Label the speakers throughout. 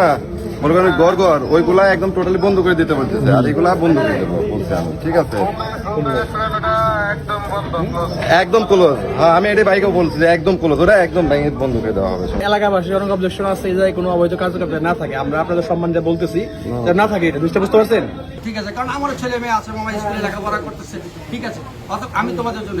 Speaker 1: হ্যাঁ, মনে করেন গড় গড় ওইগুলা একদম টোটালি বন্ধ করে দিতে বলতেছে আর এগুলা বন্ধ করে দেবো বলছে আমি ঠিক আছে? একদম ক্লোজ হ্যাঁ আমি এটা বাইকেও বলছি যে একদম ক্লোজ ওটা একদম ব্যাংক বন্ধ করে দেওয়া হবে
Speaker 2: এলাকাবাসীর অনেক অবজেকশন আছে যে কোনো অবৈধ কার্যকলাপ না থাকে আমরা আপনাদের সম্মান দিয়ে বলতেছি যে না থাকে এটা বুঝতে বুঝতে পারছেন?
Speaker 3: ঠিক আছে কারণ আমার ছেলে মেয়ে আছে মামা স্কুলে লেখাপড়া করতেছে ঠিক আছে অত- আমি তোমাদের জন্য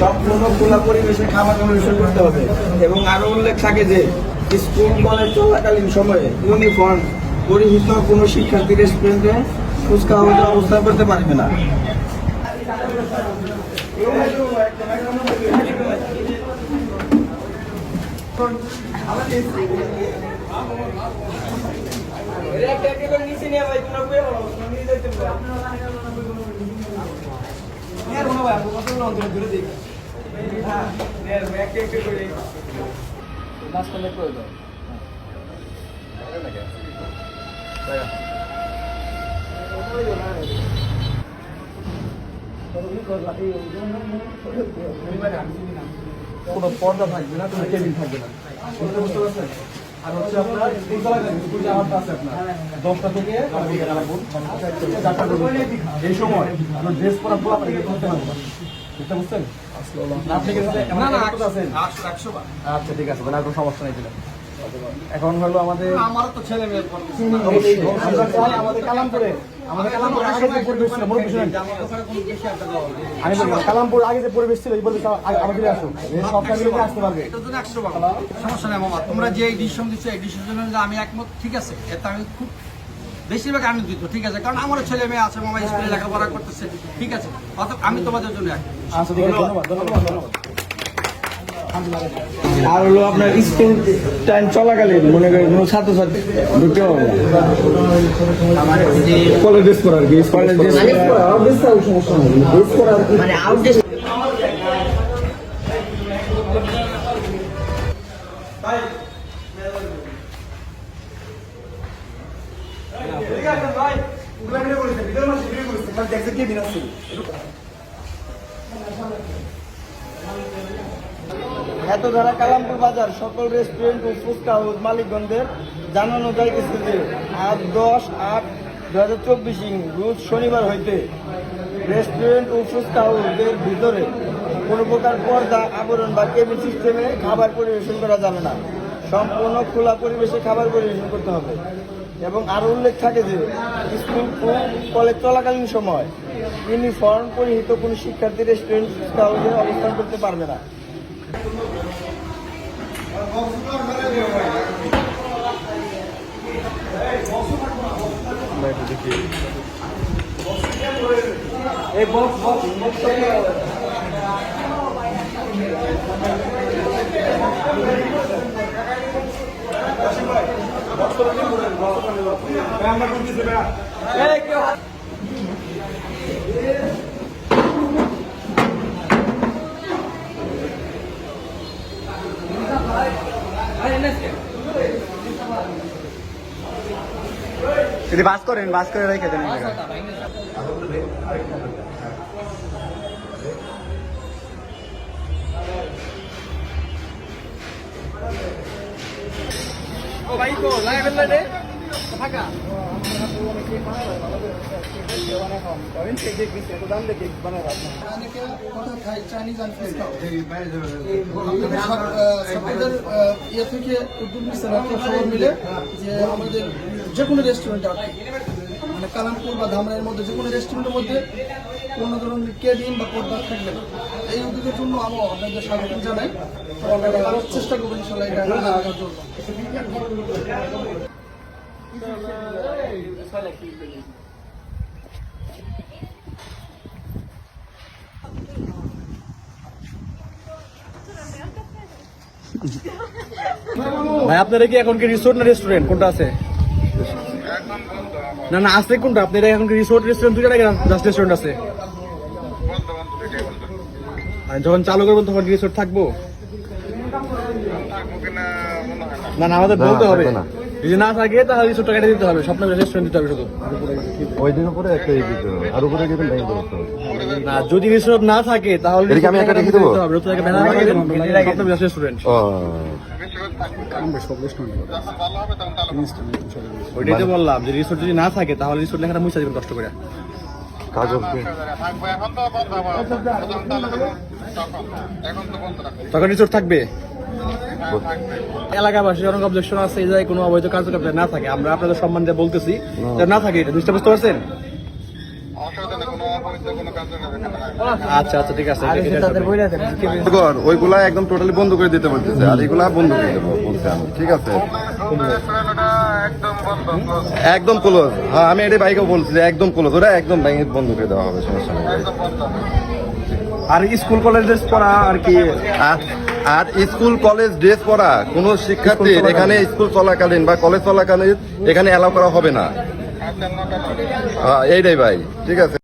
Speaker 4: সম্পূর্ণ খোলা পরিবেশে খাবার পরিবেশন করতে হবে। এবং আরও উল্লেখ থাকে যে, স্কুল, কলেজ চলাকালীন সময়ে ইউনিফর্ম পরিহিত কোনো শিক্ষার্থী রেস্টুরেন্টে হতে অবস্থান করতে পারবে না।
Speaker 2: কোনো পর্দা থাকবে না কোনো টেবিল থাকবে না। বুঝতে পারছেন? আর হচ্ছে আপনার স্কুল চলাকালীন স্কুল যাওয়ারটা আছে আপনার দশটা থেকে বেলা পর্যন্ত, মানে চারটা এই সময় আপনার ড্রেস পরা পোলা আপনাকে করতে পারব না। বুঝতে বুঝছেন আপনি কিন্তু আছেন? আচ্ছা ঠিক আছে তাহলে আর কোনো সমস্যা নেই দিলাম এখন হলো আমাদের
Speaker 3: আমারও তো ছেলে মেয়ে।
Speaker 2: আমরা আমাদের কালাম আমাদের
Speaker 3: আমার।
Speaker 2: আমি বলব কালামপুর আগে যে পরিবেশ ছিল এই পরিবেশ আমাদের আসুন সব ফ্যামিলিতে আসতে পারবে।
Speaker 3: একশো বার। সমস্যা নেই মামা তোমরা যে ডিসিশন দিচ্ছ এই ডিসিশনের আমি একমত ঠিক আছে? এতে আমি খুব বেশিরভাগ আনন্দিত ঠিক আছে? কারণ আমারও ছেলে মেয়ে আছে মামা স্কুলে লেখাপড়া করতেছে ঠিক আছে? অত আমি তোমাদের জন্য এক।
Speaker 2: আচ্ছা ধন্যবাদ। ধন্যবাদ ধন্যবাদ।
Speaker 4: আর হলো আপনার স্কুল টাইম চলাকালীন মনে করেন কোনো ছাত্রছাত্রী ঢুকতে হবে কলেজ ড্রেস পরা আর কি কলেজ ড্রেস সমস্যা নেই ড্রেস
Speaker 5: মানে আউটডেট
Speaker 4: এত ধারা কালামপুর বাজার, সকল রেস্টুরেন্ট ও ফুচকা হাউস মালিকগণদের জানানো যাইতেছে যে আট দশ আট দু হাজার চব্বিশ রোজ শনিবার হইতে রেস্টুরেন্ট ও ফুচকা হাউসের ভিতরে কোনো প্রকার পর্দা আবরণ বা কেবিল সিস্টেমে খাবার পরিবেশন করা যাবে না। সম্পূর্ণ খোলা পরিবেশে খাবার পরিবেশন করতে হবে। এবং আরও উল্লেখ থাকে যে স্কুল ও কলেজ চলাকালীন সময় ইউনিফর্ম পরিহিত কোনো শিক্ষার্থী রেস্টুরেন্ট হাউসে অবস্থান করতে পারবে না।
Speaker 2: এই বক্স বক্স বক্স আমরা করতেছি যদি বাস করেন বাস করে রেখে দেন। ও ভাই কো লাইভ না রে ফাঁকা
Speaker 6: সবাইদের ইয়ে থেকে? সবাই মিলে যে আমাদের যে কোনো রেস্টুরেন্টে মানে কালামপুর বা ধামরাইয়ের মধ্যে যে কোনো রেস্টুরেন্টের মধ্যে কোনো ধরনের কেডিং বা পর্দা থাকবে এই উদ্যোগের জন্য আমি আপনাদের স্বাগত জানাই চেষ্টা করবেন
Speaker 2: ভাই আপনারা কি এখন কি রিসোর্ট না রেস্টুরেন্ট কোনটা আছে? না না আছে কোনটা? আপনারা এখন কি রিসোর্ট রেস্টুরেন্ট দুটো নাকি জাস্ট রেস্টুরেন্ট আছে? যখন চালু করবেন তখন রিসোর্ট থাকব? না। না আমাদের বলতে হবে।
Speaker 1: না।
Speaker 2: যদি না থাকে তাহলে রিসোর্টটা কেটে দিতে হবে। স্বপ্ন রেস্টুরেন্ট দিতে হবে শুধু।
Speaker 1: ওই দিন উপরে একটা এই দিতে হবে। আর উপরে গেবেন ভেঙে দেবো
Speaker 2: না যদি রিসোর্ট না থাকে তাহলে
Speaker 1: এদিকে আমি একটা রেখে দেবো?
Speaker 2: রেস্টুরেন্ট
Speaker 1: ও।
Speaker 2: ওইটাই তো বললাম যে রিসোর্ট যদি না থাকে তাহলে রিসোর্ট লেখাটা মুছে দেবেন কষ্ট করে। তখন রিসোর্ট থাকবে। এলাকাবাসী অনেক অবজেকশন আছে এই জায়গায় কোনো অবৈধ কার্যকলাপ না থাকে। আমরা আপনাদের সম্মান দিয়ে বলতেছি যে না থাকে এটা। বুঝতে বুঝতে পারছেন? আচ্ছা আচ্ছা ঠিক আছে। এটা- এটা-
Speaker 1: ঘর ওইগুলা একদম টোটালি বন্ধ করে দিতে বলতেছে। আর এগুলা বন্ধ করে দেবো বলছে আমি। ঠিক আছে? একদম ক্লোজ হ্যাঁ আমি এটাই বাইকেও বলছি একদম ক্লোজ ওরা একদম ভেঙে বন্ধ করে দেওয়া হবে সমস্যা নেই।
Speaker 2: আর স্কুল কলেজ পড়া আর কি?
Speaker 1: আর স্কুল কলেজ ড্রেস পরা কোনো শিক্ষার্থীর এখানে স্কুল চলাকালীন বা কলেজ চলাকালীন এখানে অ্যালাউ করা হবে না। হ্যাঁ, এইটাই ভাই ঠিক আছে।